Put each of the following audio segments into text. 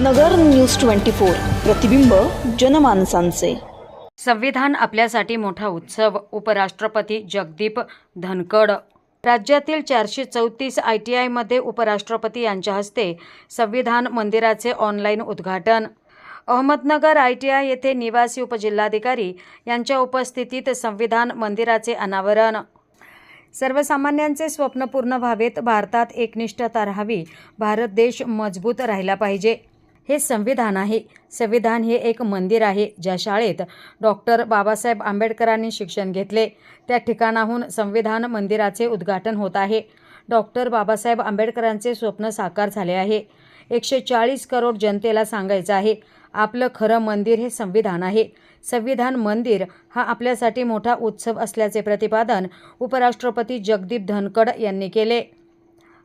नगर news twenty four. प्रतिबिंब जनमानसांचे. संविधान आपल्यासाठी मोठा उत्सव उपराष्ट्रपती जगदीप धनकड राज्यातील चारशे चौतीस आय टी आयमध्ये उपराष्ट्रपती यांच्या हस्ते संविधान मंदिराचे ऑनलाईन उद्घाटन. अहमदनगर आय टी आय येथे निवासी उपजिल्हाधिकारी यांच्या उपस्थितीत संविधान मंदिराचे अनावरण. सर्वसामान्यांचे स्वप्न पूर्ण व्हावेत भारतात एकनिष्ठता राहावी भारत देश मजबूत राहिला पाहिजे. हे संविधान आहे. संविधान हे एक मंदिर आहे. ज्या शाळेत डॉक्टर बाबासाहेब आंबेडकरांनी शिक्षण घेतले त्या ठिकाणाहून संविधान मंदिराचे उद्घाटन होत आहे. डॉक्टर बाबासाहेब आंबेडकरांचे स्वप्न साकार झाले आहे. एकशे चाळीस करोड जनतेला सांगायचं आहे आपलं खरं मंदिर हे संविधान आहे. संविधान मंदिर हा आपल्यासाठी मोठा उत्सव असल्याचे प्रतिपादन उपराष्ट्रपती जगदीप धनकड यांनी केले.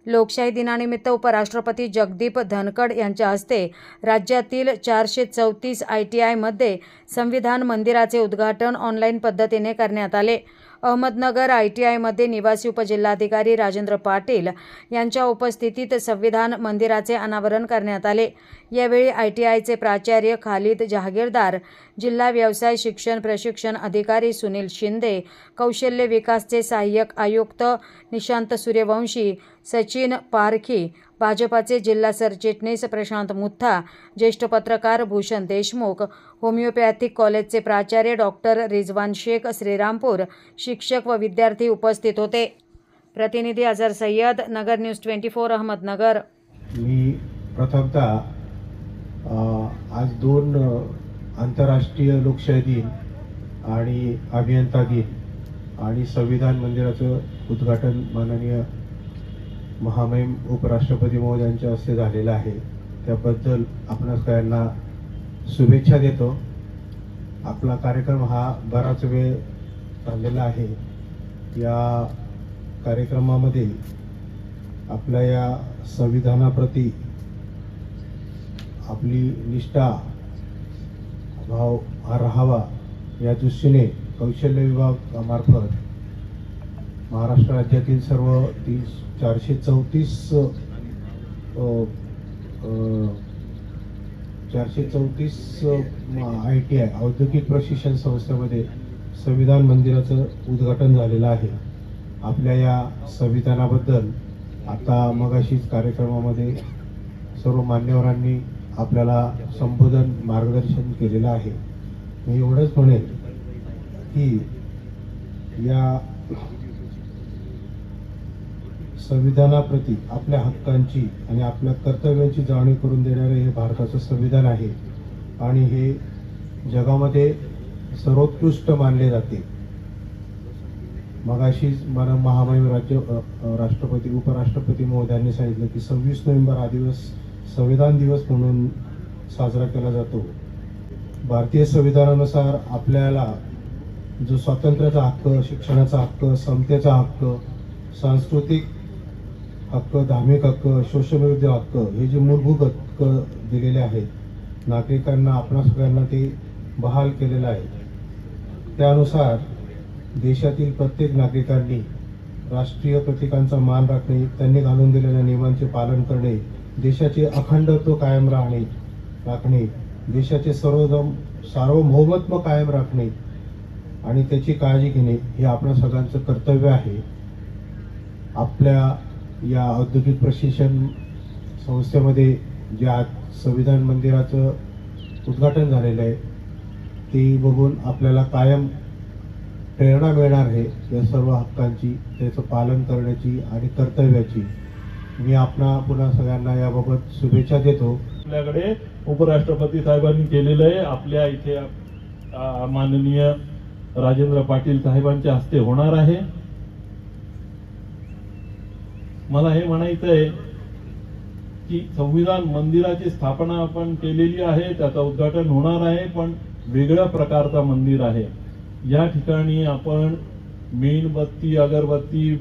लोकशाही दिनानिमित्त उपराष्ट्रपती जगदीप धनकड यांच्या हस्ते राज्यातील चारशे चौतीस आय टी आयमध्ये संविधान मंदिराचे उद्घाटन ऑनलाईन पद्धतीने करण्यात आले. अहमदनगर आय टी आयमध्ये निवासी उपजिल्हाधिकारी राजेंद्र पाटील यांच्या उपस्थितीत संविधान मंदिराचे अनावरण करण्यात आले. यावेळी आय टी आयचे प्राचार्य खालिद जहागीरदार जिल्हा व्यवसाय शिक्षण प्रशिक्षण अधिकारी सुनील शिंदे कौशल्य विकासचे सहाय्यक आयुक्त निशांत सूर्यवंशी सचिन पारखी भाजपाचे जिल्हा सरचिटणीस प्रशांत मुथा ज्येष्ठ पत्रकार भूषण देशमुख होमिओपॅथिक कॉलेजचे प्राचार्य डॉक्टर रिजवान शेख श्रीरामपूर शिक्षक व विद्यार्थी उपस्थित होते. प्रतिनिधी Azhar Sayyad Nagar news twenty four Ahmednagar. मी प्रथमतः आज दोन आंतरराष्ट्रीय लोकशाही दिन आणि अभियंता दिन आणि संविधान मंदिराचं उद्घाटन माननीय महामहिम उपराष्ट्रपती महोदयांच्या हस्ते झालेलं आहे. त्याबद्दल आपण सगळ्यांना शुभेच्छा देतो. आपला कार्यक्रम हा बराच वेळ चाललेला आहे. या कार्यक्रमामध्ये आपल्या या संविधानाप्रती आपली निष्ठा भाव हा राहावा या दृष्टीने कौशल्य विभागामार्फत महाराष्ट्र राज्यातील सर्व तीस चारशे चौतीस चारशे चौतीस आय टी आय औद्योगिक प्रशिक्षण संस्थेमध्ये संविधान मंदिराचं उद्घाटन झालेलं आहे. आपल्या या संविधानाबद्दल आता मगाशीच कार्यक्रमामध्ये सर्व मान्यवरांनी आपल्याला संबोधन मार्गदर्शन केलेलं आहे. मी एवढंच म्हणेन की या संविधानाप्रती आपल्या हक्कांची आणि आपल्या कर्तव्यांची जाणीव करून देणारे हे भारताचं संविधान आहे. आणि हे जगामध्ये सर्वोत्कृष्ट मानले जाते. मगाशीच मला महामहिम राज्य राष्ट्रपती उपराष्ट्रपती महोदयांनी सांगितलं की सव्वीस नोव्हेंबर हा दिवस संविधान दिवस म्हणून साजरा केला जातो. भारतीय संविधानानुसार आपल्याला जो स्वातंत्र्याचा हक्क शिक्षणाचा हक्क समतेचा हक्क सांस्कृतिक हक्क धार्मिक हक्क शोषणविरुद्ध हक्क हे जे मूलभूत हक्क दिलेले आहेत नागरिकांना आपणा सगळ्यांना ते बहाल केलेलं आहे. त्यानुसार देशातील प्रत्येक नागरिकांनी राष्ट्रीय प्रतीकांचा मान राखणे त्यांनी घालून दिलेल्या नियमांचे पालन करणे देशाचे अखंडत्व कायम राहणे राखणे देशाचे सर्वधम सार्वभौमत्व कायम राखणे आणि त्याची काळजी घेणे हे आपल्या सगळ्यांचं कर्तव्य आहे. आपल्या या औद्योगिक प्रशिक्षण संस्थेमध्ये जे आज संविधान मंदिराचं उद्घाटन झालेलं आहे ते बघून आपल्याला कायम प्रेरणा मिळणार आहे. या सर्व हक्कांची त्याचं पालन करण्याची आणि कर्तव्याची मी आपणा पुन्हा सगळ्यांना याबाबत शुभेच्छा देतो. आपल्याकडे उपराष्ट्रपती साहेबांनी केलेलं आहे. आपल्या इथे माननीय राजेंद्र पाटील साहेबांच्या हस्ते होणार आहे. मला हे म्हणायचं आहे की संविधान मंदिराची स्थापना आपण केलेली आहे त्याचं उद्घाटन होणार आहे पण वेगळ्या प्रकारचा मंदिर आहे. या ठिकाणी आपण मेणबत्ती अगरबत्ती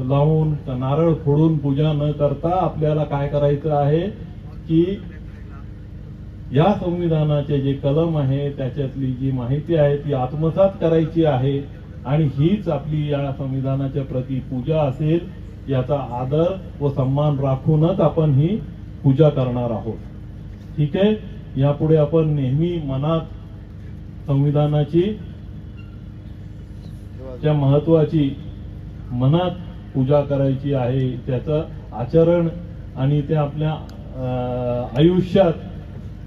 लावून नारळ फोडून पूजा न करता आपल्याला काय करायचं आहे की या संविधानाचे जे कलम आहे त्याच्यातली जी माहिती आहे ती आत्मसात करायची आहे आणि हीच आपली या संविधानाच्या प्रती पूजा असेल याचा आदर व सन्मान राखूनच आपण ही पूजा करणार आहोत. ठीक आहे? यापुढे आपण नेहमी मनात संविधानाची त्या महत्वाची मनात पूजा करायची आहे त्याचं आचरण आणि ते आपल्या अं, आयुष्यात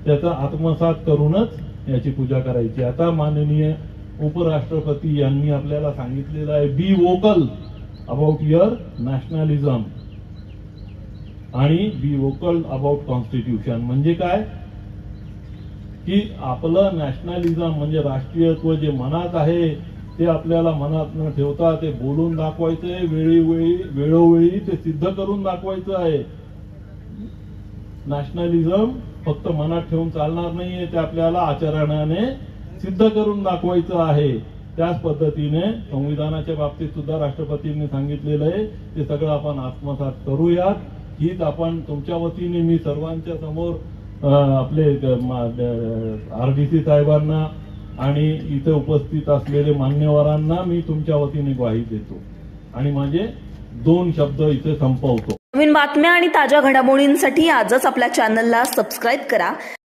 त्याचा आत्मसात करूनच याची पूजा करायची. आता माननीय उपराष्ट्रपती यांनी आपल्याला सांगितलेलं आहे be vocal about your nationalism आणि बी वोकल अबाउट कॉन्स्टिट्यूशन म्हणजे काय? की आपलं नॅशनॅलिझम म्हणजे राष्ट्रीयत्व जे मनात आहे ते आपल्याला मनात न ठेवता ते बोलून दाखवायचंय वेळोवेळी वेळोवेळी ते सिद्ध करून दाखवायचं आहे. नॅशनॅलिझम फक्त मनात ठेवून चालणार नाहीये ते आपल्याला आचरणाने सिद्ध करून दाखवायचं आहे. त्याच पद्धतीने संविधानाच्या बाबतीत सुद्धा राष्ट्रपतींनी सांगितलेलं आहे ते सगळं आपण आत्मसात करूयात. हीच आपण तुमच्या वतीने मी सर्वांच्या समोर आपले आर डी सी साहेबांना आणि इथे उपस्थित असलेले मान्यवरांना मी तुमच्या वतीने ग्वाही देतो. आणि माझे दोन शब्द इथे संपवतो. नवीन बातम्या आणि ताज्या घडामोडींसाठी आजच आपल्या चॅनलला सबस्क्राईब करा.